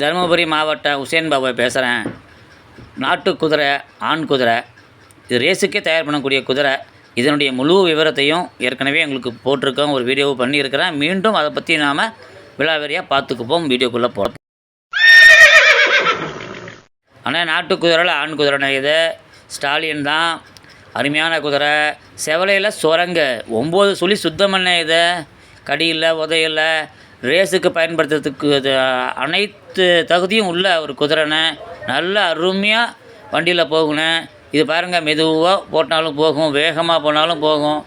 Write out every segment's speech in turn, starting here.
தருமபுரி மாவட்டம் உசேன் பாபா பேசுகிறேன் நாட்டு குதிரை ஆண் குதிரை இது ரேஸுக்கே தயார் பண்ணக்கூடிய குதிரை. இதனுடைய முழு விவரத்தையும் ஏற்கனவே எங்களுக்கு போட்டிருக்கோம் ஒரு வீடியோ பண்ணியிருக்கிறேன். மீண்டும் அதை பற்றி நாம் விழாவெறியாக பார்த்துக்குப்போம் வீடியோக்குள்ளே போகிறோம் ஆனால் நாட்டு குதிரையில் ஆண் குதிரைண்ணே இது. ஸ்டாலின் தான் அருமையான குதிரை. செவலையில் சுரங்கு ஒம்பது சுழி சுத்தம் பண்ண இது. கடியில் உதையில் ரேஸுக்கு பயன்படுத்துறதுக்கு இது அனைத்து தகுதியும் உள்ள ஒரு குதிரைண்ணே. நல்ல அருமையாக வண்டியில் போகணும் இது பாருங்கள் மெதுவாக போட்டாலும் போகும் வேகமாக போனாலும் போகும்.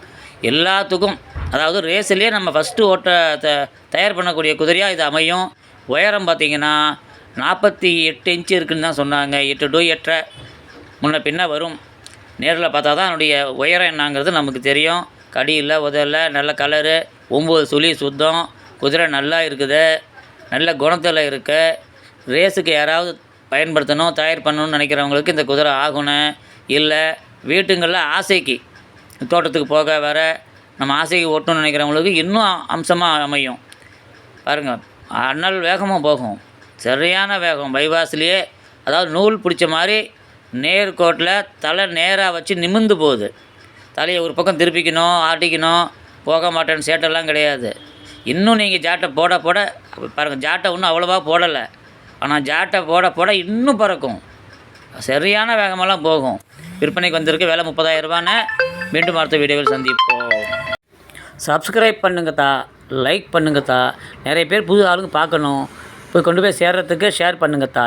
எல்லாத்துக்கும் அதாவது ரேஸ்லேயே நம்ம ஃபஸ்ட்டு ஓட்ட த தயார் பண்ணக்கூடிய குதிரையாக இது அமையும். உயரம் பார்த்தீங்கன்னா நாற்பத்தி எட்டு இன்ச்சு இருக்குன்னு தான் சொன்னாங்க. எட்டு டூ எட்டரை. முன்ன பின்ன வரும். நேரில் பார்த்தா தான் அதனுடைய உயரம் என்னங்கிறது நமக்கு தெரியும். கடியில் உதல நல்ல கலரு ஒம்பது சுழி சுத்தம். குதிரை நல்லா இருக்குது நல்ல குணத்தில் இருக்குது ரேஸுக்கு யாராவது பயன்படுத்தணும் தயார் பண்ணணும்னு நினைக்கிறவங்களுக்கு இந்த குதிரை ஆகணும் இல்லை. வீட்டுங்களில் ஆசைக்கு தோட்டத்துக்கு போக வர நம்ம ஆசைக்கு ஓட்டணும்னு நினைக்கிறவங்களுக்கு இன்னும் அம்சமாக அமையும். பாருங்கள் அண்ணல் வேகமாக போகும். சரியான வேகம் பைபாஸ்லேயே அதாவது நூல் பிடிச்ச மாதிரி நேர்கோட்டில் தலை நேராக வச்சு நிமிர்ந்து போகுது. தலையை ஒரு பக்கம் திருப்பிக்கணும் ஆட்டிக்கணும் போக மாட்டேன்னு சேட்டெல்லாம் கிடையாது. இன்னும் நீங்கள் ஜாட்டை போட போட பாருங்கள் ஜாட்டை இன்னும் அவ்வளோவா போடலை. ஆனால் ஜாட்டை போட போட இன்னும் பறக்கும். சரியான வேகமெல்லாம் போகும். விற்பனைக்கு வந்திருக்கு விலை முப்பதாயிரரூபான்னு மீண்டும் அடுத்த வீடியோவில் சந்திப்போம். சப்ஸ்கிரைப் பண்ணுங்கத்தா லைக் பண்ணுங்கத்தா. நிறைய பேர் புது ஆளுங்க பார்க்கணும். போய் கொண்டு போய் சேர்கிறதுக்கு ஷேர் பண்ணுங்கத்தா.